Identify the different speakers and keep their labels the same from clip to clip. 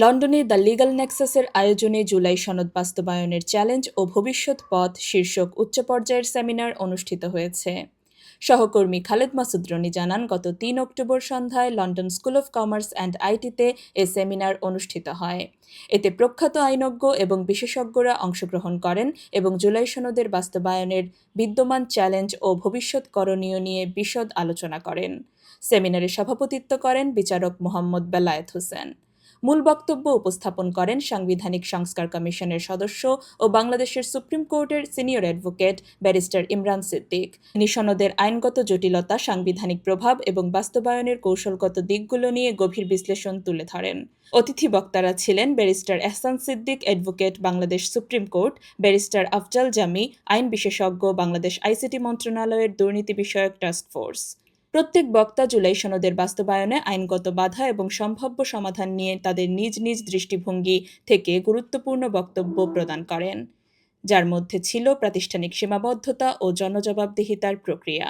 Speaker 1: লন্ডনে the legal নেক্সাসের আয়োজনে জুলাই সনদ বাস্তবায়নের চ্যালেঞ্জ ও ভবিষ্যৎ পথ শীর্ষক উচ্চ পর্যায়ের সেমিনার অনুষ্ঠিত হয়েছে। সহকর্মী খালেদ মাসুদ রনি জানান, গত তিন অক্টোবর সন্ধ্যায় London School of Commerce and আইটিতে A seminar অনুষ্ঠিত হয়। এতে প্রখ্যাত আইনজ্ঞ এবং বিশেষজ্ঞরা অংশগ্রহণ করেন এবং জুলাই সনদের বাস্তবায়নের বিদ্যমান চ্যালেঞ্জ ও ভবিষ্যৎ করণীয় নিয়ে বিশদ আলোচনা করেন। সেমিনারে সভাপতিত্ব করেন বিচারক মোহাম্মদ বেলায়েত হোসেন। মূল বক্তব্য উপস্থাপন করেন সাংবিধানিক সংস্কার কমিশনের সদস্য ও বাংলাদেশের সুপ্রিম কোর্টের senior advocate barrister Imran Siddique. তিনি সনদের আইনগত জটিলতা, সাংবিধানিক প্রভাব এবং বাস্তবায়নের কৌশলগত দিকগুলো নিয়ে গভীর বিশ্লেষণ তুলে ধরেন। অতিথি বক্তারা ছিলেন barrister Ehsan Siddique, advocate Bangladesh supreme court, barrister Afzal Jami, আইন বিশেষজ্ঞ, বাংলাদেশ আইসিটি মন্ত্রণালয়ের দুর্নীতি বিষয়ক টাস্ক ফোর্স। প্রত্যেক বক্তা জুলাই সনদের বাস্তবায়নে আইনগত বাধা এবং সম্ভাব্য সমাধান নিয়ে তাদের নিজ নিজ দৃষ্টিভঙ্গি থেকে গুরুত্বপূর্ণ বক্তব্য প্রদান করেন, যার মধ্যে ছিল প্রাতিষ্ঠানিক সীমাবদ্ধতা ও জনজবাবদিহিতার প্রক্রিয়া।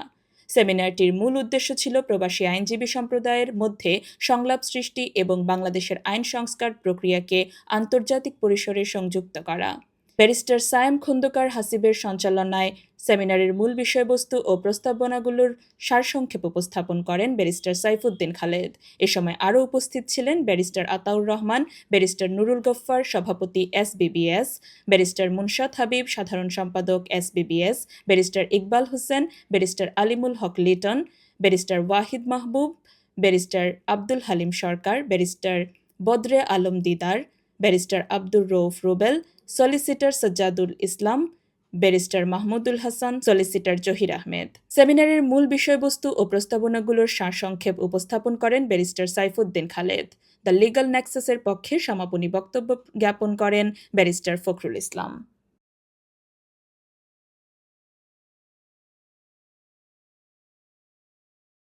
Speaker 1: সেমিনারটির মূল উদ্দেশ্য ছিল প্রবাসী আইনজীবী সম্প্রদায়ের মধ্যে সংলাপ সৃষ্টি এবং বাংলাদেশের আইন সংস্কার প্রক্রিয়াকে আন্তর্জাতিক পরিসরে সংযুক্ত করা। ব্যারিস্টার সায়েম খন্দকার হাসিবের সঞ্চালনায় সেমিনারের মূল বিষয়বস্তু ও প্রস্তাবনাগুলোর সারসংক্ষেপ উপস্থাপন করেন ব্যারিস্টার সাইফুদ্দিন খালেদ। এ সময় আরও উপস্থিত ছিলেন ব্যারিস্টার আতাউর রহমান, ব্যারিস্টার নুরুল গফ্ফার, সভাপতি S BBS barrister Munshad Habib, সাধারণ সম্পাদক S BBS barrister Iqbal Hossain, barrister Alimul Haque Liton, barrister Wahid Mahbub, barrister Abdul Halim Sarkar, barrister Badre Alam Didar, barrister Abdur Rouf Rubel solicitor Sajjadul Islam barrister Mahmudul Hasan solicitor Zahir Ahmed সেমিনারের মূল বিষয়বস্তু ও প্রস্তাবনাগুলোর সারসংক্ষেপ উপস্থাপন করেন barrister Saifuddin Khaled the legal নেক্সাসের পক্ষে সমাপনী বক্তব্য জ্ঞাপন করেন ব্যারিস্টার ফখরুল ইসলাম